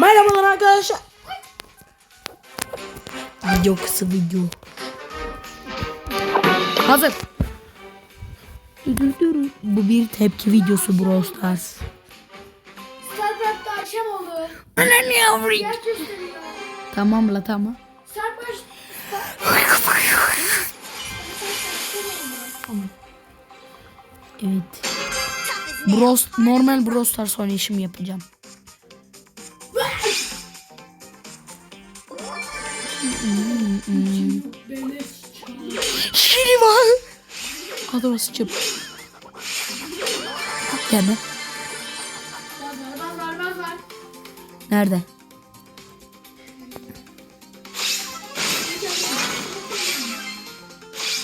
Merhabalar arkadaşlar. Video kısa video. Hazır. Bu bir tepki videosu Brawl Stars. Starcraft'ta akşam oldu. Anne yavrum. Tamam la tamam. Starcraft... Evet. Brawl, normal Brawl Stars oynayışımı yapacağım. Şiri var. Hadi çıp. Gelme. Nerede?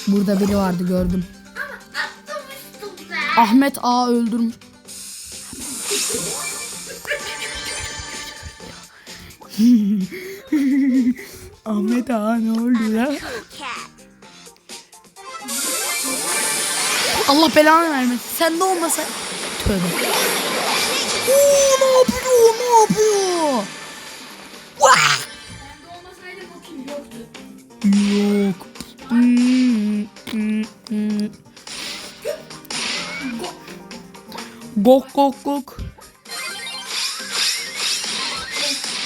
Burada biri vardı gördüm. Ahmet A öldürmüş. Ahmet A ne oldu ya? Allah belanı vermesin. Sen de olmasa. Tövbe. Oo, ne yapıyor? Ne yapıyor? Yok. Gok gok gok.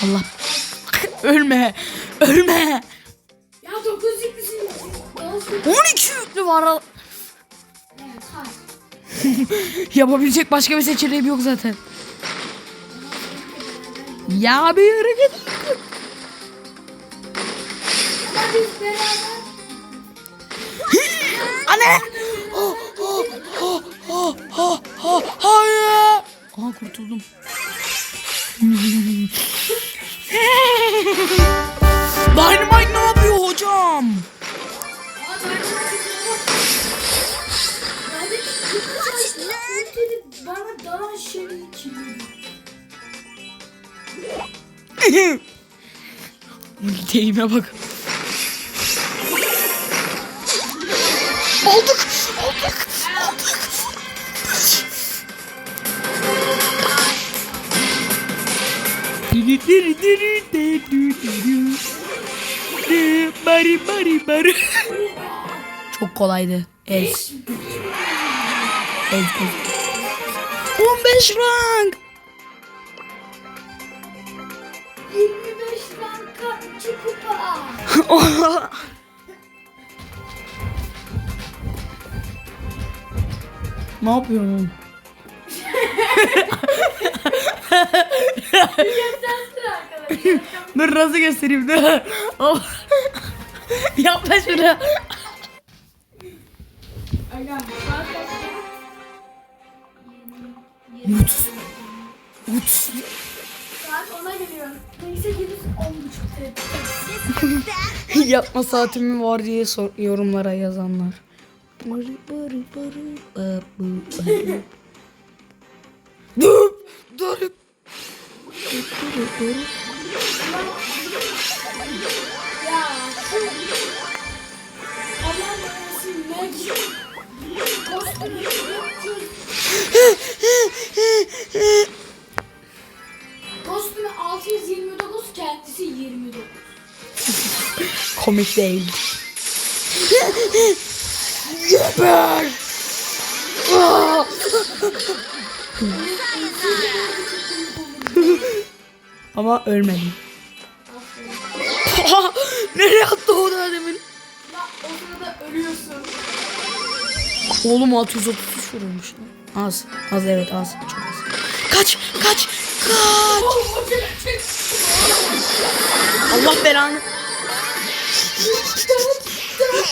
Allah. Ölme. Ölme. Ya 9 yüklüsün. Olsun. 12 yüklü var. Yapabilecek başka bir seçeneğim yok zaten. Ya bir yere git. Anne. Kurtuldum. Dynamite ne yapıyor hocam? Aa, Dynamite bana dalan şeyi kim? Deyime bak. Bari bari bari. Çok kolaydı. Ez. Ez ez. 15 rank. 25 banka 2 kupa. ne yapıyorsun? Sensin arkadaşlar. Dur nasıl göstereyim dur. Oh. Yapma şunu. Aga. Mutsuz. Saat 10'a geliyor. Neyse geliriz 10.30'da. Yatma saatimi var diye sor yorumlara yazanlar. Barı barı Dur. Dur. Ya şu Aman Meg. Kostümü 300. Kostümü 629 kendisi 29. Komik değil. Geber. Ama ölmedim. Aha, Nereye attı o da demin? Ya o sırada ölüyorsun. Oğlum 633 vurulmuş lan. Az. Az evet az. Çok az. Kaç. Kaç. Kaç. Allah belanı.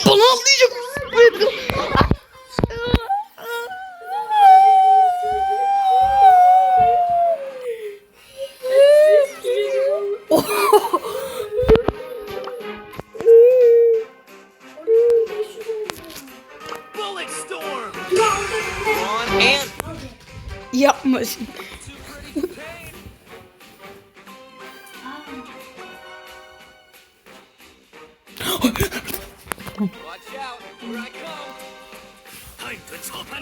Bana atlayacak. Bullet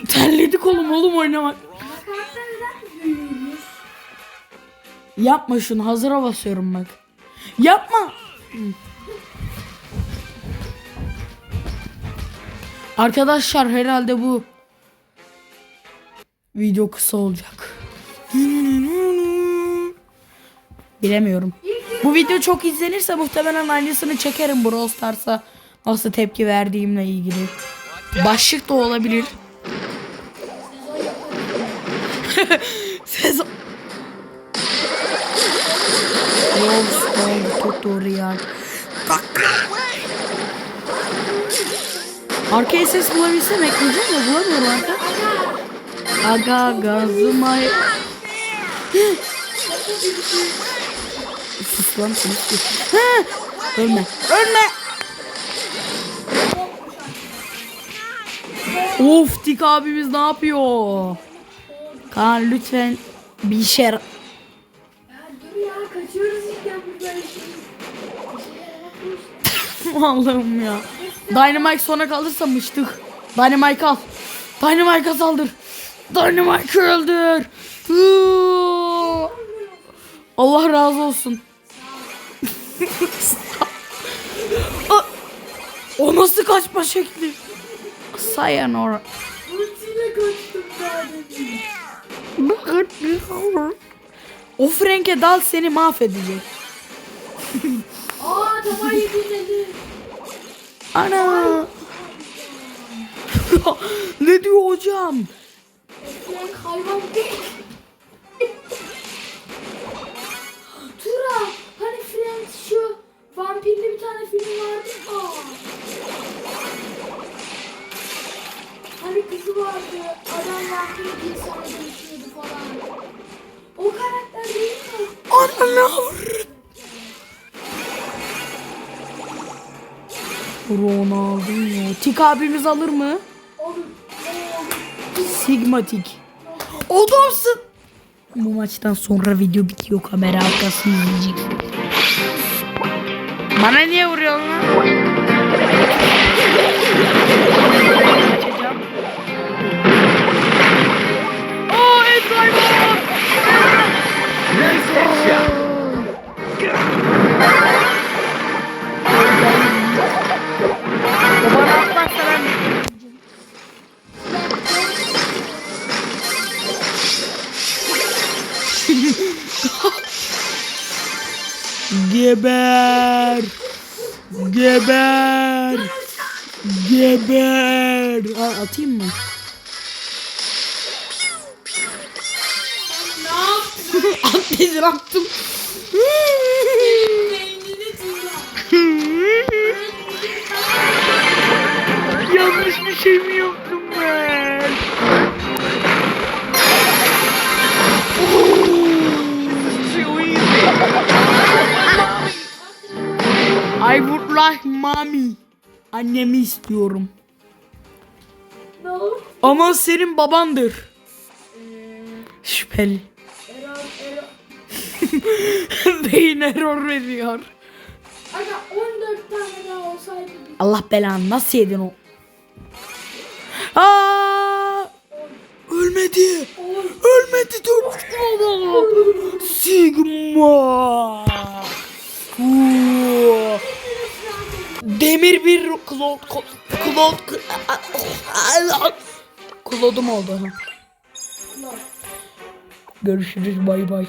Terledi kolum oğlum oynamak. Yapma şunu hazıra basıyorum bak. Yapma. Arkadaşlar herhalde bu video kısa olacak. Bilemiyorum. Bu video çok izlenirse muhtemelen aynısını çekerim Brawl Stars'a nasıl tepki verdiğimle ilgili. Başlık da olabilir. Sezon Brawl tutorial. Arkaya ses bulabilsem ekleyeceğim de bulamıyorum arka. Aga gazıma. Sus lan sus. Ölme. Ölme. Of Tik abimiz ne yapıyor? Kaan lütfen bir şey Ya dur ya kaçıyoruz işte buradan. Allah'ım ya. Dynamite sona kalırsa mıştık. Dynamite al. Dynamite'a saldır. Dynamite'ı öldür. Allah razı olsun. O nasıl kaçma şekli? Sayonara. Ultiyle kaçtım daha O Frank'e dal seni mahvedecek. Aa tamam Ana. ne diyor hocam? Frank hayvan değil. Vardı. Adam vampir sonra dönüşüyordu falan. O karakter değil mi? Ana ne avr- Ronaldinho. Tik abimiz alır mı? Olur. Sigmatik. Adamsın. Bu maçtan sonra video bitiyor. Kamera arkasını izleyeceksin. Bana niye vuruyorsun lan? Geber. Geber. Geber. Aa, atayım mı? At dedin attım. Yanlış bir şey mi yaptım ben? I would like mommy. Annemi istiyorum. Ne oldu? Ama senin babandır. Şüpheli. Beyin error veriyor. Aga 14 tane daha olsaydı Allah belanı nasıl yedin o? Aa! Ölmedi. Ölmedi baba. Sigma. Demir bir klon klon klodum oldu. Görüşürüz bay bay.